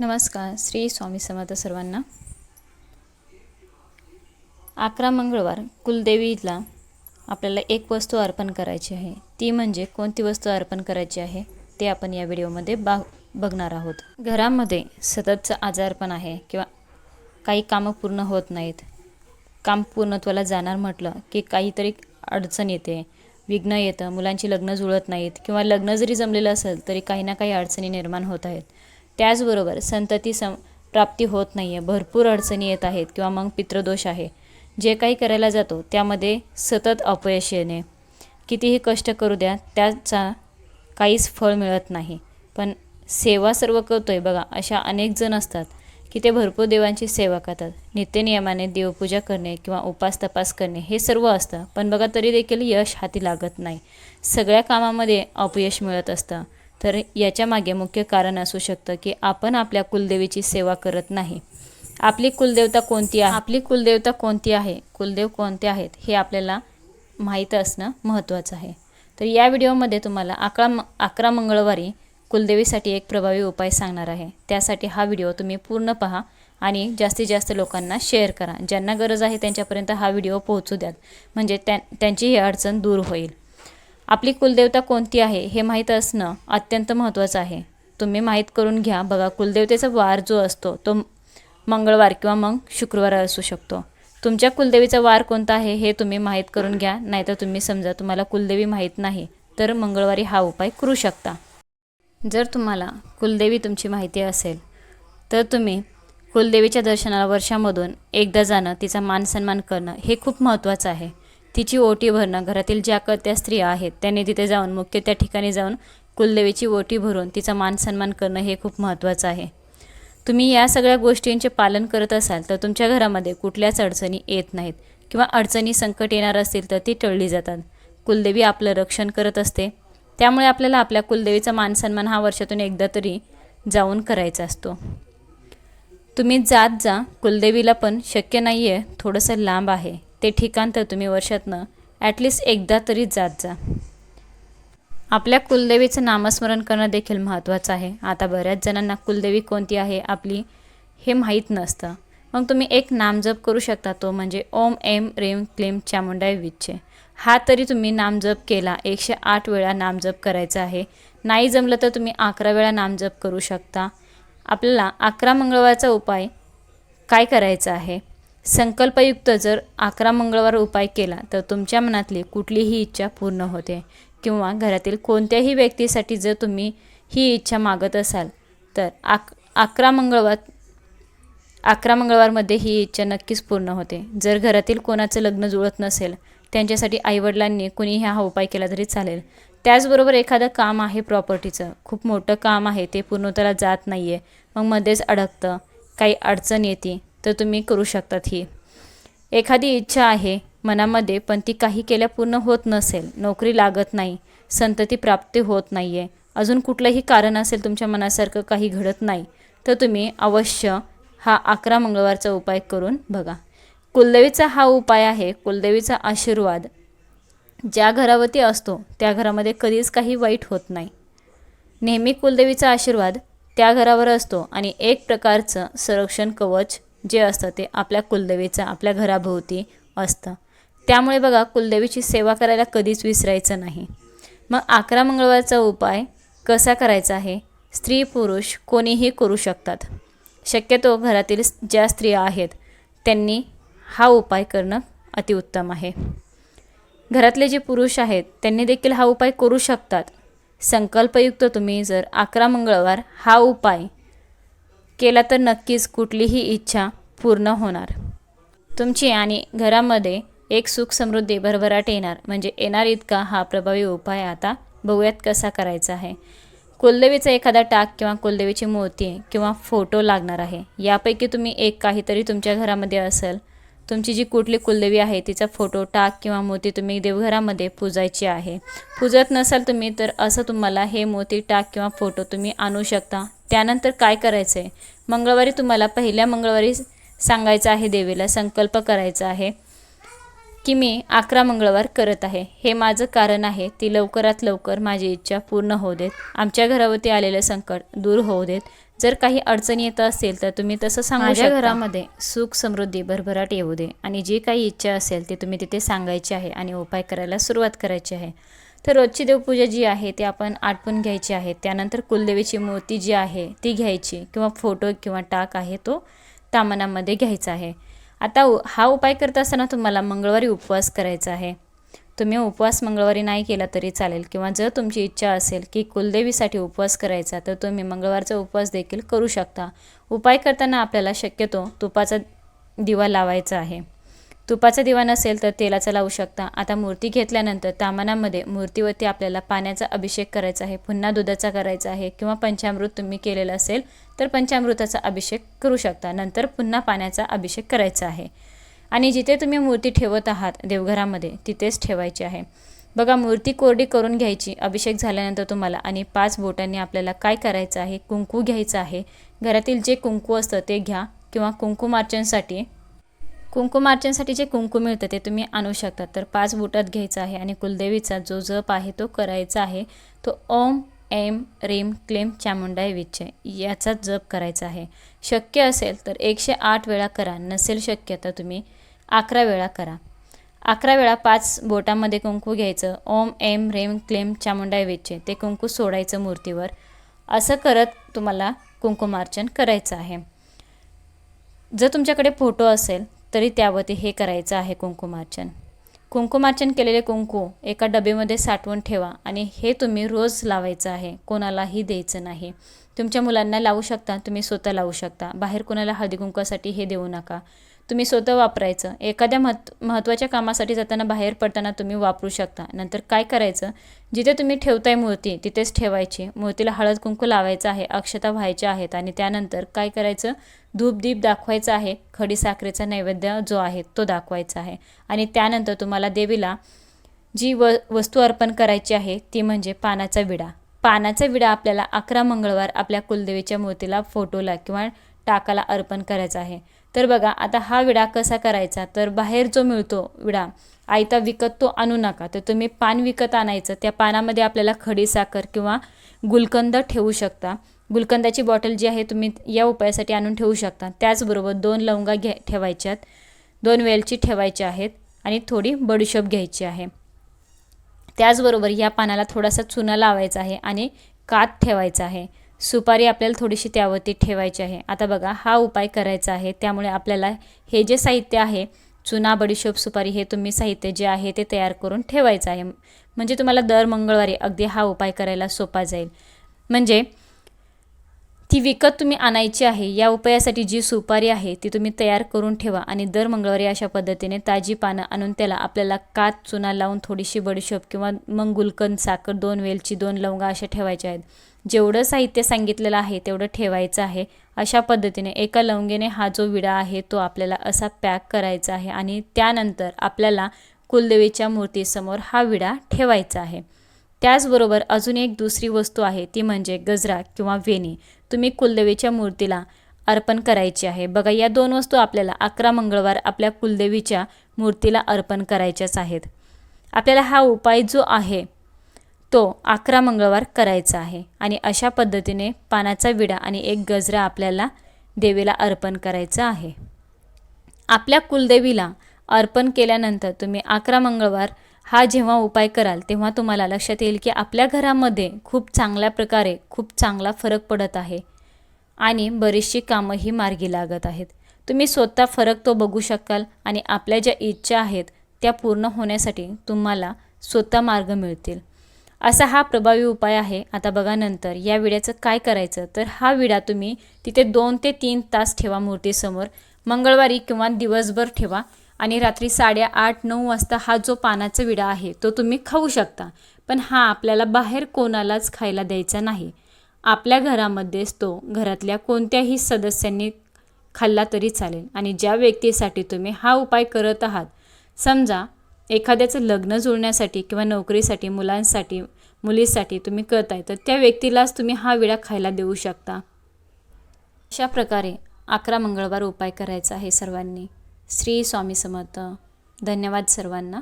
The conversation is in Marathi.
नमस्कार श्री स्वामी समर्थ सर्वांना. अकरा मंगळवार कुलदेवीला आपल्याला एक वस्तू अर्पण करायची आहे. ती म्हणजे कोणती वस्तू अर्पण करायची आहे ते आपण या व्हिडिओमध्ये बा बघणार आहोत. घरामध्ये सततचं आजारपण आहे किंवा काही कामं पूर्ण होत नाहीत. काम पूर्णत्वाला जाणार म्हटलं की काहीतरी अडचण येते. विघ्न येतं मुलांची लग्न जुळत नाहीत किंवा लग्न जरी जमलेलं असेल तरी काही ना काही अडचणी निर्माण होत आहेत. त्याचबरोबर संतती सम प्राप्ती होत नाही आहे भरपूर अडचणी येत आहेत किंवा मग पितृदोष आहे. जे काही करायला जातो त्यामध्ये सतत अपयश येणे. कितीही कष्ट करू द्या त्याचा काहीच फळ मिळत नाही. पण सेवा सर्व करतो आहे बघा अशा अनेक जण असतात की ते भरपूर देवांची सेवा करतात. नित्यनियमाने देवपूजा करणे किंवा उपास तपास करणे हे सर्व असतं. पण बघा तरी देखील यश हाती लागत नाही. सगळ्या कामामध्ये अपयश मिळत असतं. तर याच्यामागे मुख्य कारण असू शकतं की आपण आपल्या कुलदेवीची सेवा करत नाही. आपली कुलदेवता कोणती आहे? आपली कुलदेवता कोणती आहे? कुलदेव कोणते आहेत? हे आपल्याला माहीत असणं महत्त्वाचं आहे. तर या व्हिडिओमध्ये तुम्हाला अकरा म अकरा मंगळवारी कुलदेवीसाठी एक प्रभावी उपाय सांगणार आहे. त्यासाठी हा व्हिडिओ तुम्ही पूर्ण पहा आणि जास्तीत जास्त लोकांना शेअर करा. ज्यांना गरज आहे त्यांच्यापर्यंत हा व्हिडिओ पोहोचू द्यात. म्हणजे त्या त्यांची ही अडचण दूर होईल. आपली कुलदेवता कोणती आहे हे माहीत असणं अत्यंत महत्त्वाचं आहे. तुम्ही माहीत करून घ्या. बघा कुलदेवतेचा वार जो असतो तो मंगळवार किंवा मग शुक्रवार असू शकतो. तुमच्या कुलदेवीचा वार कोणता आहे हे तुम्ही माहीत करून घ्या. नाहीतर तुम्ही समजा तुम्हाला कुलदेवी माहीत नाही तर मंगळवारी हा उपाय करू शकता. जर तुम्हाला कुलदेवी तुमची माहिती असेल तर तुम्ही कुलदेवीच्या दर्शनाला वर्षामधून एकदा जाणं तिचा मान सन्मान करणं हे खूप महत्त्वाचं आहे. तिची ओटी भरणं घरातील ज्या त्या स्त्रिया आहेत त्यांनी तिथे जाऊन मुख्य त्या ठिकाणी जाऊन कुलदेवीची ओटी भरून तिचा मान सन्मान करणं हे खूप महत्त्वाचं आहे. तुम्ही या सगळ्या गोष्टींचे पालन करत असाल तर तुमच्या घरामध्ये कुठल्याच अडचणी येत नाहीत किंवा अडचणी संकट येणार असतील तर ती टळली जातात. कुलदेवी आपलं रक्षण करत असते. त्यामुळे आपल्याला आपल्या कुलदेवीचा मान सन्मान हा वर्षातून एकदा तरी जाऊन करायचा असतो. तुम्ही जात जा कुलदेवीला पण शक्य नाही आहे थोडंसं लांब आहे. ते ठिकाण तर तुम्ही वर्षातनं ॲटलिस्ट एकदा तरी जात जा. आपल्या कुलदेवीचं नामस्मरण करणं देखील महत्त्वाचं आहे. आता बऱ्याच जणांना कुलदेवी कोणती आहे आपली हे माहीत नसतं. मग तुम्ही एक नामजप करू शकता तो म्हणजे ओम एम रेम क्लेम चामुंडाय विच्छे. हा तरी तुम्ही नामजप केला एकशे आठ वेळा नामजप करायचा आहे. नाही जमलं तर तुम्ही अकरा वेळा नामजप करू शकता. आपल्याला अकरा मंगळवारचा उपाय काय करायचा आहे? संकल्पयुक्त जर अकरा मंगळवार उपाय केला तर तुमच्या मनातली कुठलीही इच्छा पूर्ण होते. किंवा घरातील कोणत्याही व्यक्तीसाठी जर तुम्ही ही इच्छा मागत असाल तर आक अकरा मंगळवार अकरा मंगळवारमध्ये ही इच्छा नक्कीच पूर्ण होते. जर घरातील कोणाचं लग्न जुळत नसेल त्यांच्यासाठी आईवडिलांनी कुणीही हा उपाय केला तरी चालेल. त्याचबरोबर एखादं काम आहे प्रॉपर्टीचं खूप मोठं काम आहे ते पूर्णतःला जात नाही आहे मग मध्येच अडकतं काही अडचण येते. तर तुम्ही करू शकतात ही. एखादी इच्छा आहे मनामध्ये पण ती काही केल्या पूर्ण होत नसेल नोकरी लागत नाही संतती प्राप्ती होत नाही आहे अजून कुठलंही कारण असेल तुमच्या मनासारखं काही घडत नाही तर तुम्ही अवश्य हा अकरा मंगळवारचा उपाय करून बघा. कुलदेवीचा हा उपाय आहे कुलदेवीचा आशीर्वाद. ज्या घरावरती असतो त्या घरामध्ये कधीच काही वाईट होत नाही. नेहमी कुलदेवीचा आशीर्वाद त्या घरावर असतो आणि एक प्रकारचं संरक्षण कवच जे असतं ते आपल्या कुलदेवीचं आपल्या घराभोवती असतं. त्यामुळे बघा कुलदेवीची सेवा करायला कधीच विसरायचं नाही. मग अकरा मंगळवारचा उपाय कसा करायचा आहे? स्त्री पुरुष कोणीही करू शकतात. शक्यतो घरातील ज्या स्त्रिया आहेत त्यांनी हा उपाय करणं अतिउत्तम आहे. घरातले जे पुरुष आहेत त्यांनी देखील हा उपाय करू शकतात. संकल्पयुक्त तुम्ही जर अकरा मंगळवार हा उपाय केला तर नक्कीच कुठलीही इच्छा पूर्ण होणार. तुमची आणि घरामध्ये एक सुख समृद्धी भरभराट येणार. म्हणजे येणार इतका हा प्रभावी उपाय आता बघूयात कसा करायचा आहे. कुलदेवीचा एखादा टाक किंवा कुलदेवीची मूर्ती किंवा फोटो लागणार आहे. यापैकी तुम्ही एक काहीतरी तुमच्या घरामध्ये असेल तुमची जी कुठली कुलदेवी आहे तिचा फोटो टाक किंवा मूर्ती तुम्ही देवघरामध्ये पूजायची आहे. पूजत नसाल तुम्ही तर असं तुम्हाला हे मोती टाक किंवा फोटो तुम्ही आणू शकता. त्यानंतर काय करायचं आहे मंगळवारी तुम्हाला पहिल्या मंगळवारी सांगायचं आहे देवीला संकल्प करायचा आहे की मी अकरा मंगळवार करत आहे. हे माझं कारण आहे. ती लवकरात लवकर माझी इच्छा पूर्ण होऊ देत. आमच्या घरावरती आलेलं संकट दूर होऊ देत. जर काही अडचणी येत असेल तर तुम्ही तसं सांगू माझ्या घरामध्ये सुख समृद्धी भरभराट येऊ दे. आणि जी काही इच्छा असेल ती तुम्ही तिथे सांगायची आहे आणि उपाय करायला सुरुवात करायची आहे. तर रोजची देवपूजा जी आहे ती आपण आटपून घ्यायची आहे. त्यानंतर कुलदेवीची मूर्ती जी आहे ती घ्यायची किंवा फोटो किंवा टाक आहे तो तामनामध्ये घ्यायचा आहे. आता उ- हा उपाय करत असताना तुम्हाला मंगळवारी उपवास करायचा आहे. तुम्ही उपवास मंगळवारी नाही केला तरी चालेल किंवा जर तुमची इच्छा असेल की कुलदेवीसाठी उपवास करायचा तर तुम्ही मंगळवारचा उपवास देखील करू शकता. उपाय करताना आपल्याला शक्यतो तुपाचा दिवा लावायचा आहे. तुपाचा दिवा नसेल तर तेलाचा लावू शकता. आता मूर्ती घेतल्यानंतर तामनामध्ये मूर्तीवरती आपल्याला पाण्याचा अभिषेक करायचा आहे पुन्हा दुधाचा करायचा आहे किंवा पंचामृत तुम्ही केलेलं असेल तर पंचामृताचा अभिषेक करू शकता. नंतर पुन्हा पाण्याचा अभिषेक करायचा आहे. आणि जिथे तुम्ही मूर्ती ठेवत आहात देवघरामध्ये तिथेच ठेवायची आहे. बघा मूर्ती कोरडी करून घ्यायची अभिषेक झाल्यानंतर तुम्हाला आणि पाच बोटांनी आपल्याला काय करायचं आहे? कुंकू घ्यायचं आहे. घरातील जे कुंकू असतं ते घ्या किंवा कुंकुमार्चनसाठी कुंकुमार्चनसाठी जे कुंकू मिळतं ते तुम्ही आणू शकता. तर पाच बोटात घ्यायचं आहे आणि कुलदेवीचा जो जप आहे तो करायचा आहे. तो ओम एम रेम क्लेम चामुंडाय विच्चे याचा जप करायचा आहे. शक्य असेल तर एकशे आठ वेळा करा. नसेल शक्य तर तुम्ही अकरा वेळा करा. अकरा वेळा पाच बोटामध्ये कुंकू घ्यायचं. ओम एम रेम क्लेम चामुंडाय विच्चे ते कुंकू सोडायचं मूर्तीवर. असं करत तुम्हाला कुंकुमार्चन करायचं आहे. जर तुमच्याकडे फोटो असेल तरी त्यावरती हे करायचं आहे कुंकुमार्चन. कुंकुमार्चन केलेले कुंकू एका डबेमध्ये साठवून ठेवा आणि हे तुम्ही रोज लावायचं आहे. कोणालाही द्यायचं नाही. तुमच्या मुलांना लावू शकता तुम्ही स्वतः लावू शकता. बाहेर कोणाला हळदी कुंकासाठी हे देऊ नका. तुम्ही स्वतः वापरायचं. एखाद्या महत् महत्त्वाच्या कामासाठी जाताना बाहेर पडताना तुम्ही वापरू शकता. नंतर काय करायचं? जिथे तुम्ही ठेवताय मूर्ती तिथेच ठेवायची. मूर्तीला हळद कुंकू लावायचं आहे अक्षता व्हायच्या आहेत आणि त्यानंतर काय करायचं? धूपदीप दाखवायचं दाखवायचा आहे. खडी साखरेचा नैवेद्य जो आहे तो दाखवायचा आहे. आणि त्यानंतर तुम्हाला देवीला जी व वस्तू अर्पण करायची आहे ती म्हणजे पानाचा विडा. पानाचा विडा आपल्याला अकरा मंगळवार आपल्या कुलदेवीच्या मूर्तीला फोटोला किंवा टाकाला अर्पण करायचा आहे. तर बघा आता हा विडा कसा करायचा? तर बाहेर जो मिळतो विडा आयता विकत तो आणू नका. तर तुम्ही पान विकत आणायचं त्या पानामध्ये आपल्याला खडी साखर किंवा गुलकंद ठेवू शकता. गुलकंदाची बॉटल जी आहे तुम्ही या उपायासाठी आणून ठेवू शकता. त्याचबरोबर दोन लवंगा घ्या ठेवायच्यात. दोन वेलची ठेवायच्या आहेत आणि थोडी बडीशोप घ्यायची आहे. त्याचबरोबर या पानाला थोडासा चुना लावायचा आहे आणि कात ठेवायचा आहे. सुपारी आपल्याला थोडीशी त्यावरती ठेवायची आहे. आता बघा हा उपाय करायचा आहे. त्यामुळे आपल्याला हे जे साहित्य आहे चुना बडीशोप सुपारी हे तुम्ही साहित्य जे आहे ते तयार करून ठेवायचं आहे. म्हणजे तुम्हाला दर मंगळवारी अगदी हा उपाय करायला सोपा जाईल. म्हणजे ती विकत तुम्ही आणायची आहे या उपायासाठी जी सुपारी आहे ती तुम्ही तयार करून ठेवा आणि दर मंगळवारी अशा पद्धतीने ताजी पानं आणून त्याला आपल्याला कात चुना लावून थोडीशी बडीशोप किंवा मग गुलकंद साखर दोन वेलची दोन लवंगा अशा ठेवायच्या आहेत. जेवढं साहित्य सांगितलेलं आहे तेवढं ठेवायचं आहे. अशा पद्धतीने एका लवंगेने हा जो विडा आहे तो आपल्याला असा पॅक करायचा आहे आणि त्यानंतर आपल्याला कुलदेवीच्या मूर्तीसमोर हा विडा ठेवायचा आहे. त्याचबरोबर अजून एक दुसरी वस्तू आहे ती म्हणजे गजरा किंवा वेणी. तुम्ही कुलदेवीच्या मूर्तीला अर्पण करायची आहे. बघा या दोन वस्तू आपल्याला अकरा मंगळवार आपल्या कुलदेवीच्या मूर्तीला अर्पण करायच्याच आहेत. आपल्याला हा उपाय जो आहे तो अकरा मंगळवार करायचा आहे आणि अशा पद्धतीने पानाचा विडा आणि एक गजरा आपल्याला देवीला अर्पण करायचा आहे. आपल्या कुलदेवीला अर्पण केल्यानंतर तुम्ही अकरा मंगळवार हा जेव्हा उपाय कराल तेव्हा तुम्हाला लक्षात येईल की आपल्या घरामध्ये खूप चांगल्या प्रकारे खूप चांगला फरक पडत आहे आणि बरीचशी कामंही मार्गी लागत आहेत. तुम्ही स्वतः फरक तो बघू शकाल आणि आपल्या ज्या इच्छा आहेत त्या पूर्ण होण्यासाठी तुम्हाला स्वतः मार्ग मिळतील. असा हा प्रभावी उपाय आहे. आता बघा नंतर या विड्याचं काय करायचं? तर हा विडा तुम्ही तिथे दोन ते तीन तास ठेवा मूर्तीसमोर. मंगळवारी किंवा दिवसभर ठेवा. आणि रात्री साडेआठ नऊ वाजता हा जो पानाचा विडा आहे तो तुम्ही खाऊ शकता. पण हा आपल्याला बाहेर कोणालाच खायला द्यायचा नाही. आपल्या घरामध्येच तो घरातल्या कोणत्याही सदस्यांनी खाल्ला तरी चालेल आणि ज्या व्यक्तीसाठी तुम्ही हा उपाय करत आहात समजा एखाद्याचं लग्न जुळण्यासाठी किंवा नोकरीसाठी मुलांसाठी मुलीसाठी तुम्ही करत आहे तर त्या व्यक्तीलाच तुम्ही हा विडा खायला देऊ शकता. अशा प्रकारे अकरा मंगळवार उपाय करायचा आहे सर्वांनी. श्री स्वामी समर्थ. धन्यवाद सर्वांना.